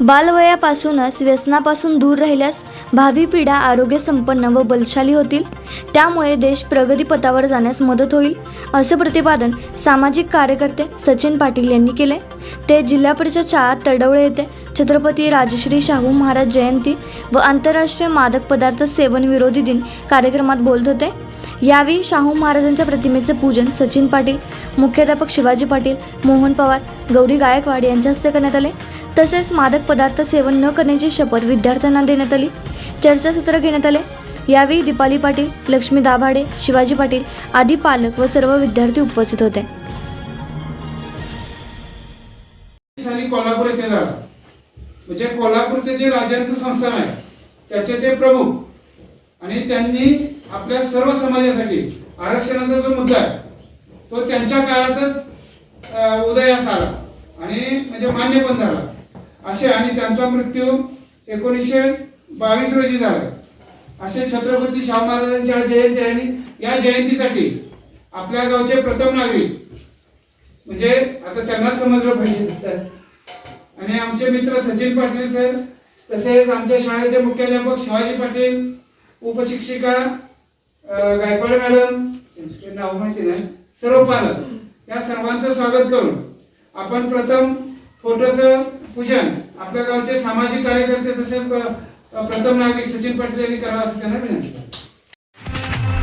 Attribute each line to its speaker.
Speaker 1: बालवयापासूनच व्यसनापासून दूर राहिल्यास भावी पिढ्या आरोग्य संपन्न व बलशाली होतील. त्यामुळे देश प्रगतीपथावर जाण्यास मदत होईल असं प्रतिपादन सामाजिक कार्यकर्ते सचिन पाटील यांनी केले ते जिल्हा परिषद शाळा तडवळे येथे छत्रपती राजश्री शाहू महाराज जयंती व आंतरराष्ट्रीय मादक पदार्थ सेवन विरोधी दिन कार्यक्रमात बोलत होते. यावेळी शाहू महाराजांच्या प्रतिमेचे पूजन सचिन पाटील मुख्याध्यापक शिवाजी पाटील मोहन पवार गौरी गायकवाड यांच्या हस्ते करण्यात आले. तसेच मादक पदार्थ सेवन न करण्याची शपथ विद्यार्थ्यांना देण्यात आली. चर्चासत्र घेण्यात आले. यावेळी दीपाली पाटील लक्ष्मी दाभाडे शिवाजी पाटील आदी पालक व सर्व विद्यार्थी उपस्थित होते.
Speaker 2: साली कोल्हापूर येथे झाला म्हणजे कोल्हापूरचे जे राजांचं संस्थान आहे त्याचे ते प्रमुख आणि त्यांनी आपल्या सर्व समाजासाठी आरक्षणाचा जो मुद्दा आहे तो त्यांच्या काळातच उदयास आला आणि म्हणजे मान्य पण झाला. असे आणि त्यांचा मृत्यू एकोणीसशे बावीस रोजी झाला. असे छत्रपती शाहू महाराजांच्या जयंती आहे आणि या जयंतीसाठी आपल्या गावचे प्रथम नागरिक म्हणजे आता त्यांना समजलं पाहिजे सर. आणि आमचे मित्र सचिन पाटील सर तसेच आमच्या शाळेचे मुख्याध्यापक शिवाजी पाटील उपशिक्षिका गायकवाड मॅडम नाव माहिती नाही सर्व पालक या सर्वांचं स्वागत करून आपण प्रथम फोटोचं पूजन आपल्या गावचे सामाजिक कार्यकर्ते तसेच प्रथम नागरिक सचिन पाटील यांनी करावं असं त्यांना विनंती